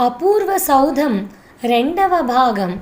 అపూర్వ సౌధం రెండవ భాగం.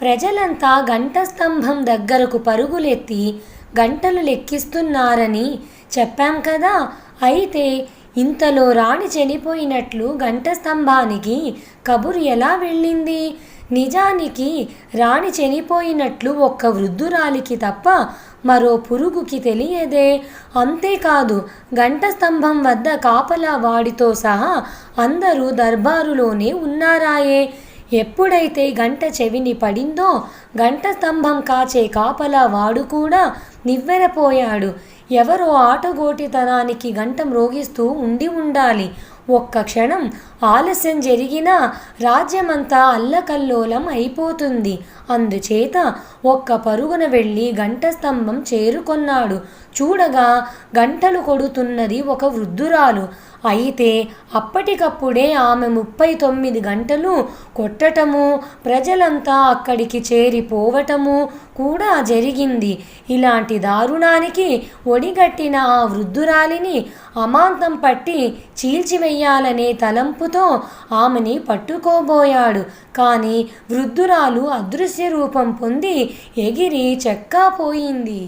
ప్రజలంతా గంట స్తంభం దగ్గరకు పరుగులెత్తి గంటలు లెక్కిస్తున్నారని చెప్పాం కదా. అయితే ఇంతలో రాణి చనిపోయినట్లు గంట స్తంభానికి కబురు ఎలా వెళ్ళింది? నిజానికి రాణి చనిపోయినట్లు ఒక్క వృద్ధురాలికి తప్ప మరో పురుగుకి తెలియదే. అంతేకాదు గంట స్తంభం వద్ద కాపలా వాడితో సహా అందరూ దర్బారులోనే ఉన్నారాయే. ఎప్పుడైతే గంట చెవిని పడిందో గంట స్తంభం కాచే కాపలా వాడు కూడా నివ్వెరపోయాడు. ఎవరో ఆటగోటితనానికి గంట మ్రోగిస్తూ ఉండి ఉండాలి. ఒక్క క్షణం ఆలస్యం జరిగినా రాజ్యమంతా అల్లకల్లోలం అయిపోతుంది. అందుచేత ఒక్క పరుగున వెళ్ళి గంట స్తంభం చేరుకొన్నాడు. చూడగా గంటలు కొడుతున్నది ఒక వృద్ధురాలు. అయితే అప్పటికప్పుడే ఆమె ముప్పై తొమ్మిది గంటలు కొట్టటము ప్రజలంతా అక్కడికి చేరిపోవటము కూడా జరిగింది. ఇలాంటి దారుణానికి ఒడిగట్టిన ఆ వృద్ధురాలిని అమాంతం పట్టి చీల్చివేయాలనే తలంపుతో ఆమెని పట్టుకోబోయాడు. కానీ వృద్ధురాలు అదృశ్య రూపం పొంది ఎగిరి చెక్కాపోయింది.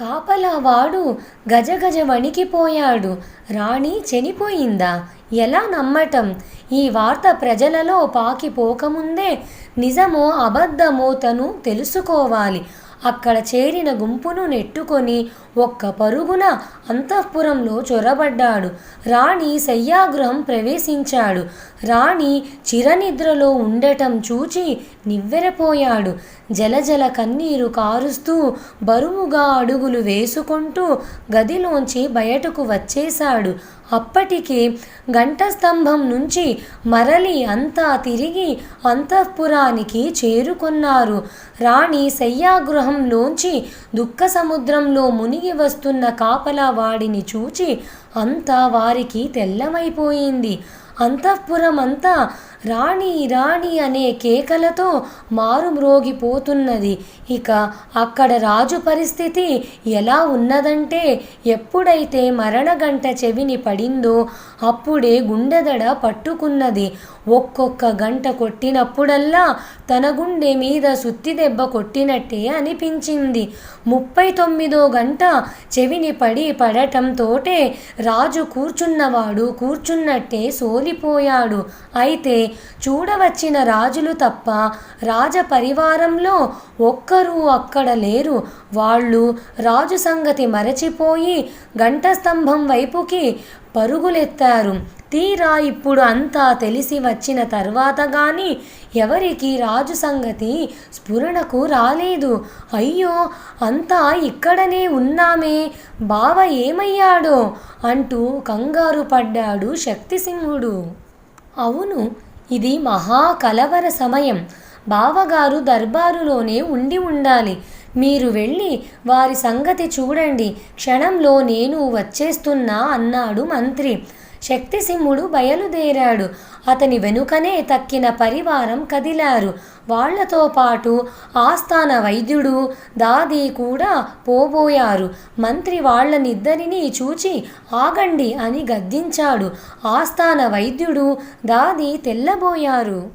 కాపలావాడు గజగజ వణికిపోయాడు. రాణి చనిపోయిందా? ఎలా నమ్మటం? ఈ వార్త ప్రజలలో పాకిపోకముందే నిజమో అబద్ధమో తను తెలుసుకోవాలి. అక్కడ చేరిన గుంపును నెట్టుకొని ఒక్క పరుగున అంతఃపురంలో చొరబడ్డాడు. రాణి శయ్యాగృహం ప్రవేశించాడు. రాణి చిరనిద్రలో ఉండటం చూచి నివ్వెరపోయాడు. జలజల కన్నీరు కారుస్తూ బరువుగా అడుగులు వేసుకుంటూ గదిలోంచి బయటకు వచ్చేశాడు. అప్పటికి గంట స్తంభం నుంచి మరలి అంతా తిరిగి అంతఃపురానికి చేరుకున్నారు. రాణి శయ్యాగృహంలోంచి దుఃఖ సముద్రంలో మునిగి వస్తున్న కాపలా వాడిని చూచి అంతా వారికి తెల్లమైపోయింది. అంతఃపురం అంతా రాణి రాణి అనే కేకలతో మారుమ్రోగిపోతున్నది. ఇక అక్కడ రాజు పరిస్థితి ఎలా ఉన్నదంటే ఎప్పుడైతే మరణగంట చెవిని పడిందో అప్పుడే గుండెదడ పట్టుకున్నది. ఒక్కొక్క గంట కొట్టినప్పుడల్లా తన గుండె మీద సుత్తి దెబ్బ కొట్టినట్టే అనిపించింది. ముప్పై తొమ్మిదో గంట చెవిని పడి పడటంతోటే రాజు కూర్చున్నవాడు కూర్చున్నట్టే సోలిపోయాడు. అయితే చూడవచ్చిన రాజులు తప్ప రాజ పరివారంలో ఒక్కరూ అక్కడ లేరు. వాళ్ళు రాజు సంగతి మరచిపోయి ఘంటస్తంభం వైపుకి పరుగులెత్తారు. తీరా ఇప్పుడు అంతా తెలిసి వచ్చిన తర్వాత గాని ఎవరికి రాజు సంగతి స్ఫురణకు రాలేదు. అయ్యో అంతా ఇక్కడనే ఉన్నామే. బావ ఏమయ్యాడో అంటూ కంగారు పడ్డాడు శక్తిసింహుడు. అవును ఇది మహా కలవర సమయం. బావగారు దర్బారులోనే ఉండి ఉండాలి. మీరు వెళ్ళి వారి సంగతి చూడండి. క్షణంలో నేను వచ్చేస్తున్నా అన్నాడు మంత్రి. శక్తిసింహుడు బయలుదేరాడు. అతని వెనుకనే తక్కిన పరివారం కదిలారు. వాళ్ళతో పాటు ఆస్థాన వైద్యుడు దాది కూడా పోబోయారు. మంత్రి వాళ్ళనిద్దరినీ చూచి ఆగండి అని గద్దించాడు. ఆస్థాన వైద్యుడు దాది తెల్లబోయారు.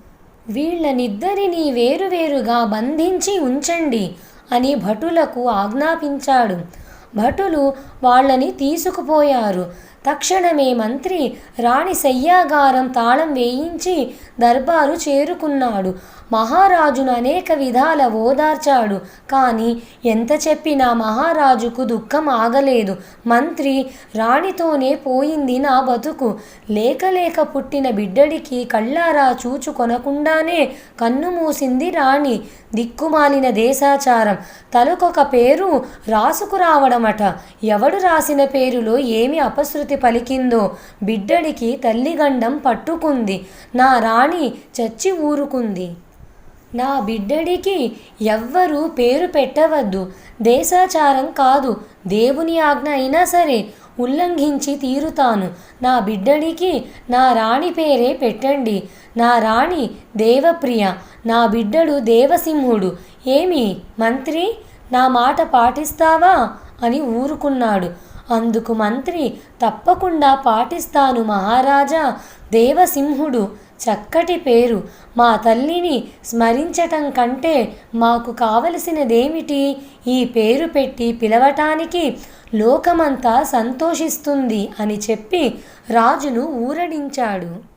వీళ్ళనిద్దరినీ వేరువేరుగా బంధించి ఉంచండి అని భటులకు ఆజ్ఞాపించాడు. భటులు వాళ్ళని తీసుకుపోయారు. తక్షణమే మంత్రి రాణి శయ్యాగారం తాళం వేయించి దర్బారు చేరుకున్నాడు. మహారాజును అనేక విధాల ఓదార్చాడు. కానీ ఎంత చెప్పినా మహారాజుకు దుఃఖం ఆగలేదు. మంత్రి రాణితోనే పోయింది నా బతుకు. లేక లేక పుట్టిన బిడ్డడికి కళ్ళారా చూచుకొనకుండానే కన్ను మూసింది రాణి. దిక్కుమాలిన దేశాచారం. తలకొక పేరు రాసుకురావడమట. ఎవడు రాసిన పేరులో ఏమి అపశృతి పలికిందో? బిడ్డడికి తల్లిగండం పట్టుకుంది. నా రాణి చచ్చి ఊరుకుంది. నా బిడ్డడికి ఎవ్వరూ పేరు పెట్టవద్దు. దేశాచారం కాదు. దేవుని ఆజ్ఞ అయినా సరే ఉల్లంఘించి తీరుతాను. నా బిడ్డడికి నా రాణి పేరే పెట్టండి. నా రాణి దేవప్రియ. నా బిడ్డడు దేవసింహుడు. ఏమి మంత్రి? నా మాట పాటిస్తావా? అని ఊరుకున్నాడు. అందుకు మంత్రి తప్పకుండా పాటిస్తాను మహారాజా దేవసింహుడు. చక్కటి పేరు. మా తల్లిని స్మరించటం కంటే మాకు కావలసినదేమిటి? ఈ పేరు పెట్టి పిలవటానికి లోకమంతా సంతోషిస్తుంది అని చెప్పి రాజును ఊరడించాడు.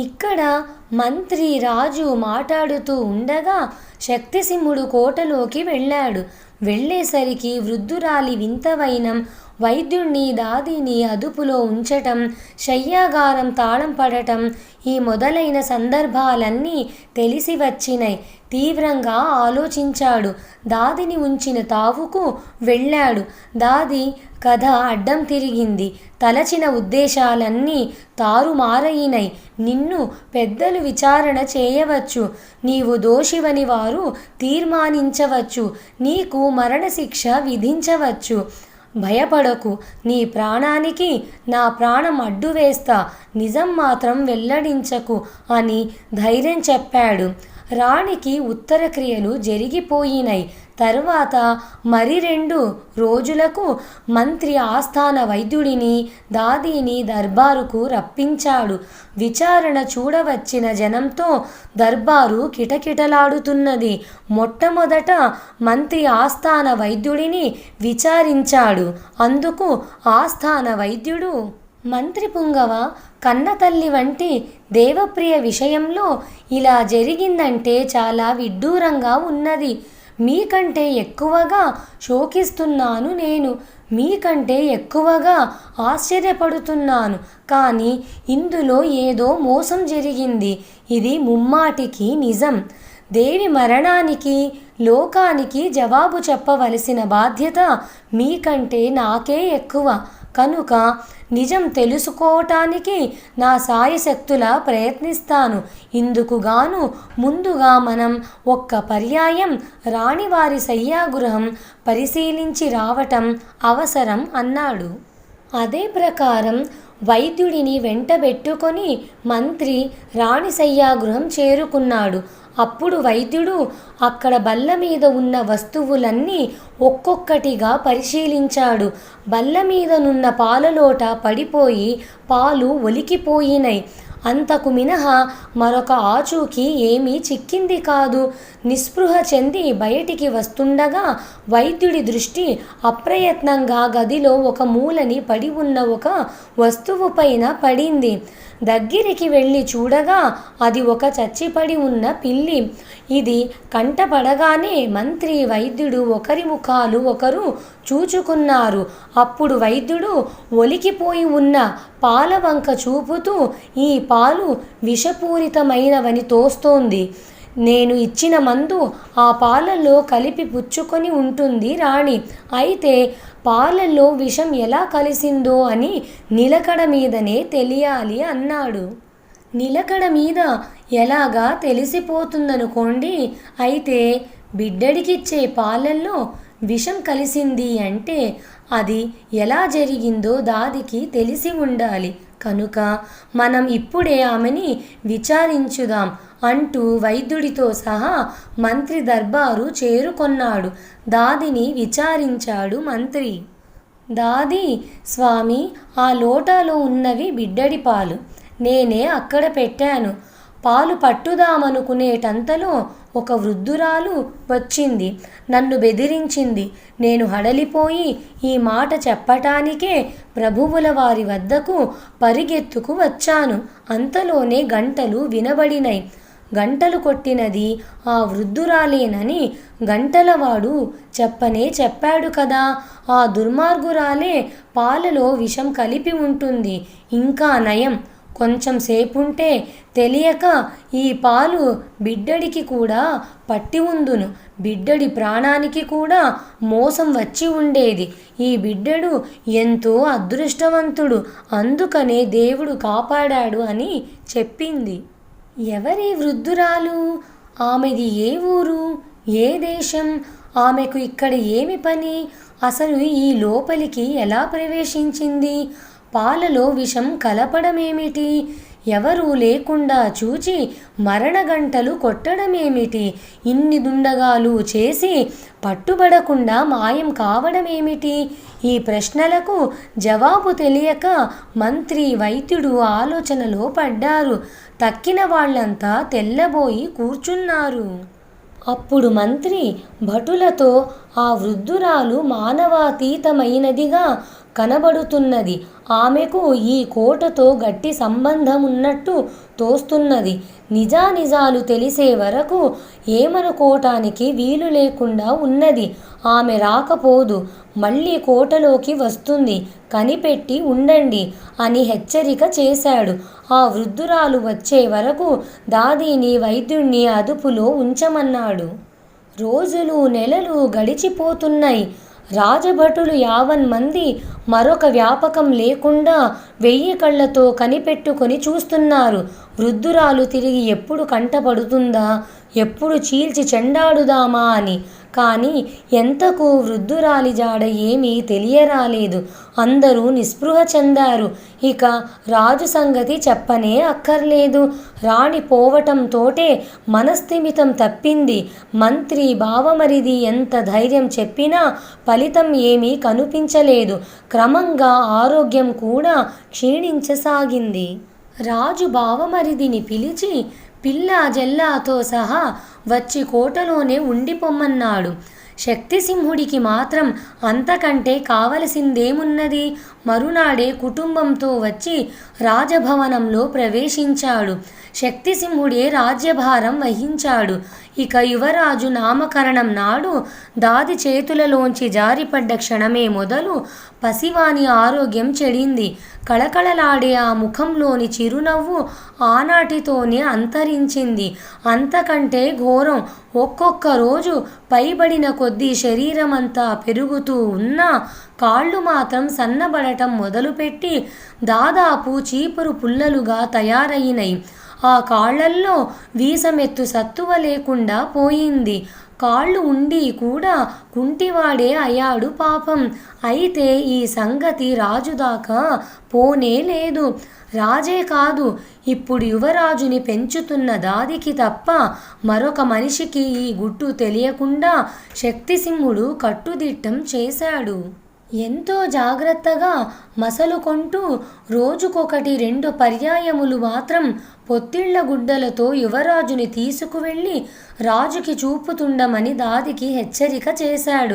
ఇక్కడ మంత్రి రాజు మాట్లాడుతూ ఉండగా శక్తిసింహుడు కోటలోకి వెళ్ళాడు. వెళ్ళేసరికి వృద్ధురాలి వింతవైనం వైద్యుణ్ణి దాదిని అదుపులో ఉంచటం శయ్యాగారం తాళం పడటం ఈ మొదలైన సందర్భాలన్నీ తెలిసి వచ్చినాయి తీవ్రంగా ఆలోచించాడు. దాదిని ఉంచిన తావుకు వెళ్ళాడు. దాది కథ అడ్డం తిరిగింది. తలచిన ఉద్దేశాలన్నీ తారుమారయినై నిన్ను పెద్దలు విచారణ చేయవచ్చు. నీవు దోషివని వారు తీర్మానించవచ్చు. నీకు మరణశిక్ష విధించవచ్చు. భయపడకు. నీ ప్రాణానికి నా ప్రాణం అడ్డు వేస్తా. నిజం మాత్రం వెల్లడించకు అని ధైర్యం చెప్పాడు. రాణికి ఉత్తర క్రియలు జరిగిపోయినాయి తర్వాత మరి రెండు రోజులకు మంత్రి ఆస్థాన వైద్యుడిని దాదీని దర్బారుకు రప్పించాడు. విచారణ చూడవచ్చిన జనంతో దర్బారు కిటకిటలాడుతున్నది. మొట్టమొదట మంత్రి ఆస్థాన వైద్యుడిని విచారించాడు. అందుకు ఆస్థాన వైద్యుడు మంత్రి పుంగవ కన్నతల్లి వంటి దేవప్రియ విషయంలో ఇలా జరిగిందంటే చాలా విడ్డూరంగా ఉన్నది. మీకంటే ఎక్కువగా శోకిస్తున్నాను నేను. మీకంటే ఎక్కువగా ఆశ్చర్యపడుతున్నాను. కానీ ఇందులో ఏదో మోసం జరిగింది. ఇది ముమ్మాటికి నిజం. దేవి మరణానికి లోకానికి జవాబు చెప్పవలసిన బాధ్యత మీకంటే నాకే ఎక్కువ. కనుక నిజం తెలుసుకోవటానికి నా సాయశక్తుల ప్రయత్నిస్తాను. ఇందుకు గాను ముందుగా మనం ఒక్క పర్యాయం రాణివారి శయ్యాగృహం పరిశీలించి రావటం అవసరం అన్నాడు. అదే ప్రకారం వైద్యుడిని వెంటబెట్టుకొని మంత్రి రాణి శయ్యాగృహం చేరుకున్నాడు. అప్పుడు వైద్యుడు అక్కడ బల్ల మీద ఉన్న వస్తువులన్నీ ఒక్కొక్కటిగా పరిశీలించాడు. బల్ల మీదనున్న పాలలోట పడిపోయి పాలు ఒలికిపోయినాయి అంతకు మినహా మరొక ఆచూకీ ఏమీ చిక్కింది కాదు. నిస్పృహ చెంది బయటికి వస్తుండగా వైద్యుడి దృష్టి అప్రయత్నంగా గదిలో ఒక మూలని పడి ఉన్న ఒక వస్తువు పైన పడింది. దగ్గరికి వెళ్ళి చూడగా అది ఒక చచ్చిపడి ఉన్న పిల్లి. ఇది కంటపడగానే మంత్రి వైద్యుడు ఒకరి ముఖాలు ఒకరు చూచుకున్నారు. అప్పుడు వైద్యుడు ఒలికిపోయి ఉన్న పాల వంక చూపుతూ ఈ పాలు విషపూరితమైనవని తోస్తోంది. నేను ఇచ్చిన మందు ఆ పాలలో కలిపి పుచ్చుకొని ఉంటుంది రాణి. అయితే పాలల్లో విషం ఎలా కలిసిందో అని నిలకడ మీదనే తెలియాలి అన్నాడు. నిలకడ మీద ఎలాగా తెలిసిపోతుందనుకోండి అయితే బిడ్డడికిచ్చే పాలల్లో విషం కలిసింది అంటే అది ఎలా జరిగిందో దాదికి తెలిసి ఉండాలి. కనుక మనం ఇప్పుడే ఆమెని విచారించుదాం. అంటూ వైద్యుడితో సహా మంత్రి దర్బారు చేరుకొన్నాడు. దాదిని విచారించాడు మంత్రి. దాది స్వామి ఆ లోటాలో ఉన్నవి బిడ్డడి పాలు. నేనే అక్కడ పెట్టాను. పాలు పట్టుదామనుకునేటంతలో ఒక వృద్ధురాలు వచ్చింది. నన్ను బెదిరించింది. నేను హడలిపోయి ఈ మాట చెప్పటానికే ప్రభువుల వారి వద్దకు పరిగెత్తుకు వచ్చాను. అంతలోనే గంటలు వినబడినై. గంటలు కొట్టినది ఆ వృద్ధురాలేనని గంటలవాడు చెప్పనే చెప్పాడు కదా. ఆ దుర్మార్గురాలే పాలలో విషం కలిపి ఉంటుంది. ఇంకా నయం. కొంచెం సేపుంటే తెలియక ఈ పాలు బిడ్డడికి కూడా పట్టి ఉందును. బిడ్డడి ప్రాణానికి కూడా మోసం వచ్చి ఉండేది. ఈ బిడ్డడు ఎంతో అదృష్టవంతుడు. అందుకనే దేవుడు కాపాడాడు అని చెప్పింది. ఎవరి వృద్ధురాలు? ఆమెది ఏ ఊరు? ఏ దేశం? ఆమెకు ఇక్కడ ఏమి పని? అసలు ఈ లోపలికి ఎలా ప్రవేశించింది? పాలలో విషం కలపడమేమిటి? ఎవరూ లేకుండా చూచి మరణగంటలు కొట్టడమేమిటి? ఇన్ని దుండగాలు చేసి పట్టుబడకుండా మాయం కావడమేమిటి? ఈ ప్రశ్నలకు జవాబు తెలియక మంత్రి వైద్యుడు ఆలోచనలో పడ్డారు. తక్కిన వాళ్ళంతా తెల్లబోయి కూర్చున్నారు. అప్పుడు మంత్రి భటులతో ఆ వృద్ధురాలు మానవాతీతమైనదిగా కనబడుతున్నది. ఆమెకు ఈ కోటతో గట్టి సంబంధం ఉన్నట్టు తోస్తున్నది. నిజానిజాలు తెలిసే వరకు ఏమనుకోవటానికి వీలు లేకుండా ఉన్నది. ఆమె రాకపోదు. మళ్ళీ కోటలోకి వస్తుంది. కనిపెట్టి ఉండండి అని హెచ్చరిక చేశాడు. ఆ వృద్ధురాలు వచ్చే వరకు దాదీని వైద్యుణ్ణి అదుపులో ఉంచమన్నాడు. రోజులు నెలలు గడిచిపోతున్నాయి. రాజభటులు యావన్ మంది మరొక వ్యాపకం లేకుండా వెయ్యి కళ్ళతో కనిపెట్టుకొని చూస్తున్నారు. వృద్ధురాలు తిరిగి ఎప్పుడు కంటపడుతుందా? ఎప్పుడు చీల్చి చెండాడుదామా అని. కానీ ఎంతకు వృద్ధురాలి జాడ ఏమీ తెలియరాలేదు. అందరూ నిస్పృహ చెందారు. ఇక రాజు సంగతి చెప్పనే అక్కర్లేదు. రాణి పోవటంతోటే మనస్థిమితం తప్పింది. మంత్రి బావమరిది ఎంత ధైర్యం చెప్పినా ఫలితం ఏమీ కనిపించలేదు. క్రమంగా ఆరోగ్యం కూడా క్షీణించసాగింది. రాజు బావమరిదిని పిలిచి పిల్ల జెల్లాతో సహా వచ్చి కోటలోనే ఉండిపోమ్మన్నాడు. శక్తిసింహుడికి మాత్రం అంతకంటే కావలసిందేమున్నది? మరునాడే కుటుంబంతో వచ్చి రాజభవనంలో ప్రవేశించాడు. శక్తిసింహుడే రాజ్యభారం వహించాడు. ఇక యువరాజు నామకరణం నాడు దాది చేతులలోంచి జారిపడ్డ క్షణమే మొదలు పసివాని ఆరోగ్యం చెడింది. కళకళలాడే ఆ ముఖంలోని చిరునవ్వు ఆనాటితోనే అంతరించింది. అంతకంటే ఘోరం ఒక్కొక్క రోజు పైబడిన కొద్దీ శరీరమంతా పెరుగుతూ ఉన్నా కాళ్ళు మాత్రం సన్నబడటం మొదలుపెట్టి దాదాపు చీపురు పుల్లలుగా తయారయినాయి ఆ కాళ్ళల్లో వీసమెత్తు సత్తువ లేకుండా పోయింది. కాళ్ళు ఉండి కూడా కుంటివాడే అయ్యాడు పాపం. అయితే ఈ సంగతి రాజుదాకా పోనే లేదు. రాజే కాదు ఇప్పుడు యువరాజుని పెంచుతున్న దాదికి తప్ప మరొక మనిషికి ఈ గుట్టు తెలియకుండా శక్తిసింహుడు కట్టుదిట్టం చేశాడు. ఎంతో జాగ్రత్తగా మసలుకొంటూ రోజుకొకటి రెండు పర్యాయములు మాత్రం పొత్తిళ్ళ గుడ్డలతో యువరాజుని తీసుకువెళ్ళి రాజుకి చూపుతుండమని దాదికి హెచ్చరిక చేశాడు.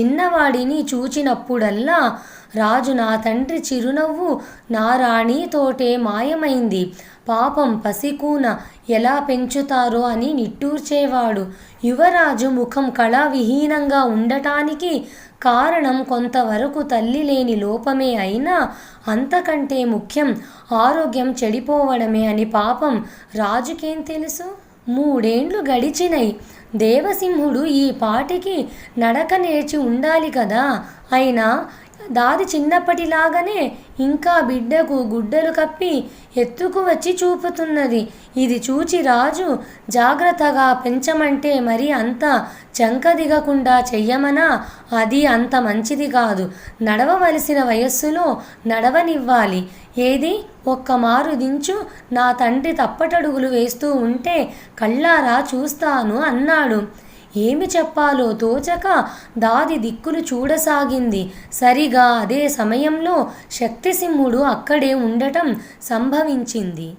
చిన్నవాడిని చూచినప్పుడల్లా రాజు నా తండ్రి చిరునవ్వు నా రాణితోటే మాయమైంది. పాపం పసికూన ఎలా పెంచుతారో అని నిట్టూర్చేవాడు. యువరాజు ముఖం కళావిహీనంగా ఉండటానికి కారణం కొంతవరకు తల్లి లేని లోపమే అయినా అంతకంటే ముఖ్యం ఆరోగ్యం చెడిపోవడమే అని పాపం. రాజుకేం తెలుసు? మూడేండ్లు గడిచినై. దేవసింహుడు ఈ పాటికి నడక నేర్చి ఉండాలి కదా? అయినా దాది చిన్నప్పటిలాగానే ఇంకా బిడ్డకు గుడ్డలు కప్పి ఎత్తుకు వచ్చి చూపుతున్నది. ఇది చూచి రాజు జాగ్రత్తగా పెంచమంటే మరి అంత చంక దిగకుండా చెయ్యమనా? అది అంత మంచిది కాదు. నడవవలసిన వయస్సులో నడవనివ్వాలి. ఏది? ఒక్క మారు దించు. నా తండ్రి తప్పటడుగులు వేస్తూ ఉంటే కళ్ళారా చూస్తాను అన్నాడు. ఏమి చెప్పాలో తోచక దాది దిక్కులు చూడసాగింది. సరిగా అదే సమయంలో శక్తిసింహుడు అక్కడే ఉండటం సంభవించింది.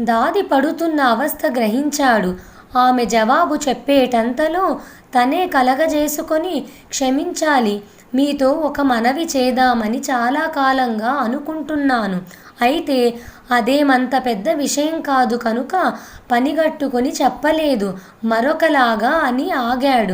దాది పడుతున్న అవస్థ గ్రహించాడు. ఆమె జవాబు చెప్పేటంతలో తనే కలగజేసుకొని క్షమించాలి మీతో ఒక మనవి చేద్దామని చాలా కాలంగా అనుకుంటున్నాను. అయితే అదేమంత పెద్ద విషయం కాదు కనుక పనిగట్టుకొని చెప్పలేదు. మరొకలాగా అని ఆగాడు.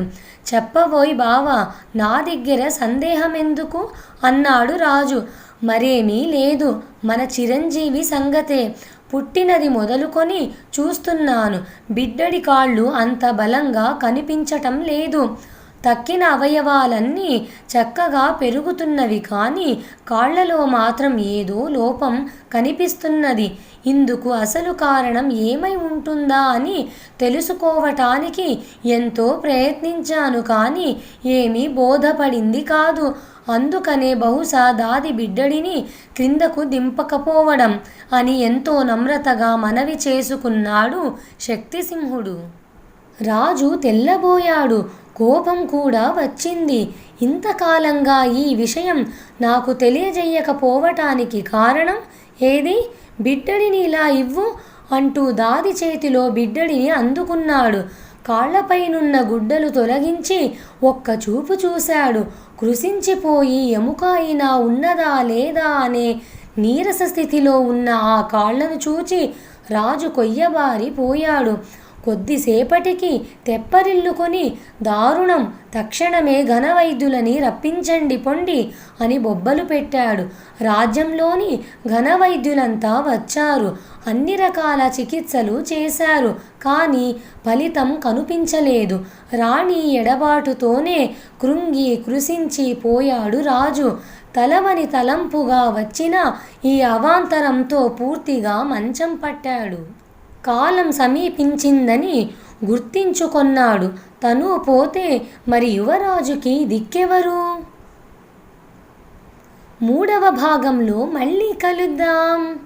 చెప్పబోయి బావా నా దగ్గర సందేహం ఎందుకు అన్నాడు రాజు. మరేమీ లేదు. మన చిరంజీవి సంగతే. పుట్టినది మొదలుకొని చూస్తున్నాను. బిడ్డడి కాళ్ళు అంత బలంగా కనిపించటం లేదు. తక్కిన అవయవాలన్నీ చక్కగా పెరుగుతున్నవి కానీ కాళ్ళలో మాత్రం ఏదో లోపం కనిపిస్తున్నది. ఇందుకు అసలు కారణం ఏమై ఉంటుందా అని తెలుసుకోవటానికి ఎంతో ప్రయత్నించాను కానీ ఏమీ బోధపడింది కాదు. అందుకనే బహుశా దాది బిడ్డడిని క్రిందకు దింపకపోవడం అని ఎంతో నమ్రతగా మనవి చేసుకున్నాడు శక్తిసింహుడు. రాజు తెల్లబోయాడు. కోపం కూడా వచ్చింది. ఇంతకాలంగా ఈ విషయం నాకు తెలియజేయకపోవటానికి కారణం ఏది? బిడ్డడిని ఇలా ఇవ్వు అంటూ దాది చేతిలో బిడ్డడిని అందుకున్నాడు. కాళ్ళపైనున్న గుడ్డలు తొలగించి ఒక్క చూపు చూశాడు. కృషించిపోయి ఎముక అయినా ఉన్నదా లేదా అనే నీరస స్థితిలో ఉన్న ఆ కాళ్ళను చూచి రాజు కొయ్యబారి పోయాడు కొద్దిసేపటికి తెప్పరిల్లుకొని దారుణం తక్షణమే ఘనవైద్యులని రప్పించండి పొండి అని బొబ్బలు పెట్టాడు. రాజ్యంలోని ఘనవైద్యులంతా వచ్చారు. అన్ని రకాల చికిత్సలు చేశారు. కానీ ఫలితం కనిపించలేదు. రాణి ఎడబాటుతోనే కృంగి కృషించి పోయాడు రాజు. తలవని తలంపుగా వచ్చిన ఈ అవాంతరంతో పూర్తిగా మంచం పట్టాడు. కాలం సమీపించిందని గుర్తించుకొన్నాడు. తను పోతే మరి యువరాజుకి దిక్కెవరు? మూడవ భాగంలో మళ్ళీ కలుద్దాం.